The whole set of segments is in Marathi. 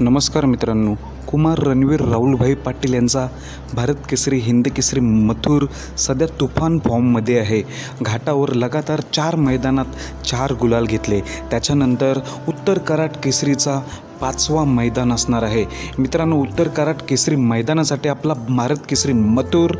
नमस्कार मित्रांनो कुमार रणवीर राहुलभाई पाटील यांचा भारत केसरी हिंद केसरी मथुर सध्या तुफान फॉर्ममध्ये आहे. घाटावर लगातार चार मैदानात चार गुलाल घेतले. त्याच्यानंतर उत्तर कराट केसरीचा पाचवा मैदान असणार आहे. मित्रांनो उत्तर कराट केसरी मैदानासाठी आपला भारत केसरी मथुर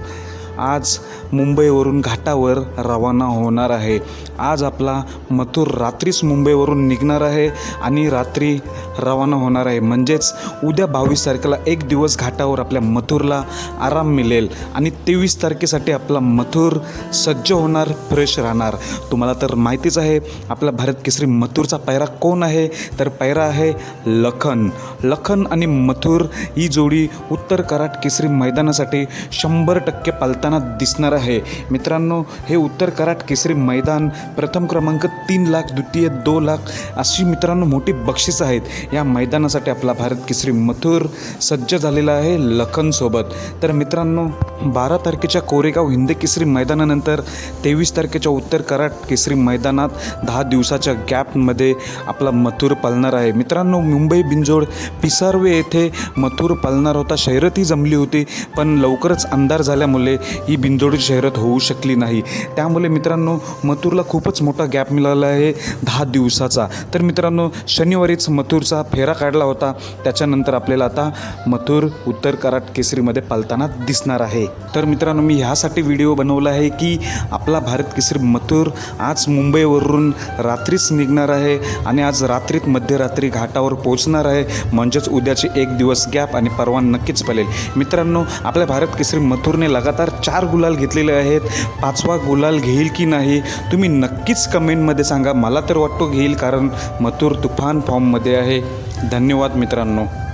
आज मुंबईवरून घाटावर रवाना होणार आहे. आज आपला मथुर रात्रीच मुंबईवरून निघणार आहे आणि रात्री रवाना होणार आहे. म्हणजेच उद्या बावीस तारखेला एक दिवस घाटावर आपल्या मथुरला आराम मिळेल आणि तेवीस तारखेसाठी आपला मथुर सज्ज होणार फ्रेश राहणार. तुम्हाला तर माहितीच आहे आपला भारत केसरी मथुरचा पायरा कोण आहे? तर पायरा आहे लखन. लखन आणि मथुर ही जोडी उत्तर कराट केसरी मैदानासाठी शंभर टक्के पालताना दिसणार आहे. मित्रांनो हे उत्तर कराट केसरी मैदान प्रथम क्रमांक तीन लाख द्वितीय दो लाख अशी मित्रांनो मोठी बक्षीस आहेत. या मैदानासाठी आपला भारत केसरी मथुर सज्ज झालेला आहे लखनसोबत तर मित्रांनो बारा तारखेच्या कोरेगाव हिंद केसरी मैदानानंतर तेवीस तारखेच्या उत्तर कराट केसरी मैदानात दहा दिवसाच्या गॅपमध्ये आपला मथुर पालणार आहे. मित्रांनो मुंबई बिंजोड पिसारवे येथे मथुर पालणार होता. शर्यतही जमली होती पण लवकरच अंधार झाल्यामुळे ही बिंजोडची शहरात होऊ शकली नाही. त्यामुळे मित्रांनो मथुरला खूपच मोठा गॅप मिळाला आहे दहा दिवसाचा. तर मित्रांनो शनिवारीच मथुरचा फेरा काढला होता. त्याच्यानंतर आपल्याला आता मथुर उत्तर कराट केसरीमध्ये पालताना दिसणार आहे. तर मित्रांनो मी ह्यासाठी व्हिडिओ बनवला आहे की आपला भारत केसरी मथुर आज मुंबईवरून रात्रीच निघणार आहे आणि आज रात्रीत मध्यरात्री घाटावर पोहोचणार आहे. म्हणजेच उद्याचे एक दिवस गॅप आणि परवा नक्कीच पलेल मित्रांनो आपल्या भारत केसरी मथुरने लगातार चार गुलाल घेतलेले आहेत. पाचवा गुलाल घेईल की नाही तुम्ही नक्कीच कमेंटमध्ये सांगा. मला तर वाटतो घेईल कारण मथुर तुफान फॉर्ममध्ये आहे. धन्यवाद मित्रांनो.